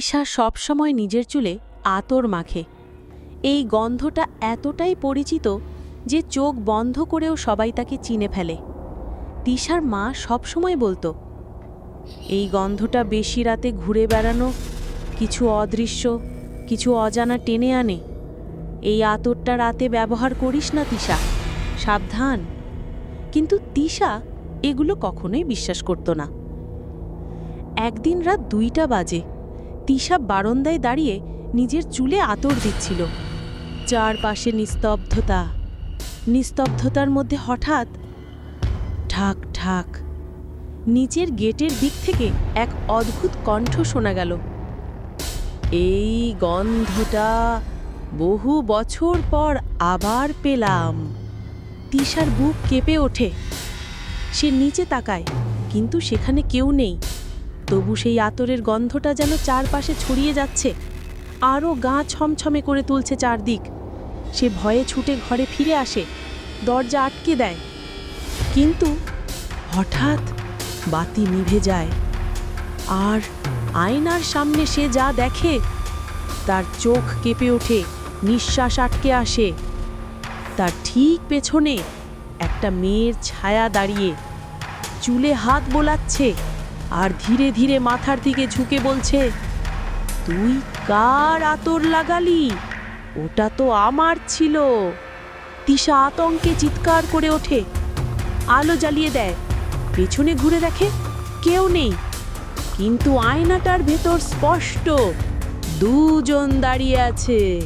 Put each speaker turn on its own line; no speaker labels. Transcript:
তিশা সবসময় নিজের চুলে আতর মাখে। এই গন্ধটা এতটাই পরিচিত যে চোখ বন্ধ করেও সবাই তাকে চিনে ফেলে। তিশার মা সবসময় বলতো, এই গন্ধটা বেশি রাতে ঘুরে বেড়ানো, কিছু অদৃশ্য, কিছু অজানা টেনে আনে। এই আতরটা রাতে ব্যবহার করিস না তিশা, সাবধান। কিন্তু তিশা এগুলো কখনোই বিশ্বাস করত না। একদিন রাত দুইটা বাজে তিশা বারান্দায় দাঁড়িয়ে নিজের চুলে আতর দিচ্ছিল। চারপাশে নিস্তব্ধতা। নিস্তব্ধতার মধ্যে হঠাৎ ঠাক ঠাক নিচের গেটের দিক থেকে এক অদ্ভুত কণ্ঠ শোনা গেল। এই গন্ধটা বহু বছর পর আবার পেলাম। তিশার বুক কেঁপে ওঠে। সে নিচে তাকায়, কিন্তু সেখানে কেউ নেই। তবু সেই আতরের গন্ধটা যেন চারপাশে ছড়িয়ে যাচ্ছে। আরও গা ছমছমে করে তুলছে চারদিক। সে ভয়ে ছুটে ঘরে ফিরে আসে। দরজা আটকে দেয়। কিন্তু হঠাৎ বাতি নিভে যায়। আর আয়নার সামনে সে যা দেখে, তার চোখ কেঁপে ওঠে, নিঃশ্বাস আটকে আসে। তার ঠিক পেছনে একটা মেয়ের ছায়া দাঁড়িয়ে, চুলে হাত বোলাচ্ছে। আর ধীরে ধীরে মাথার দিকে ঝুঁকে বলছে, তুই কার আতর লাগালি? ওটা তো আমার ছিল। তিশা আতঙ্কে চিৎকার করে ওঠে, আলো জ্বালিয়ে দেয়, পেছনে ঘুরে দেখে কেউ নেই। কিন্তু আয়নাটার ভেতর স্পষ্ট দুজন দাঁড়িয়ে আছে।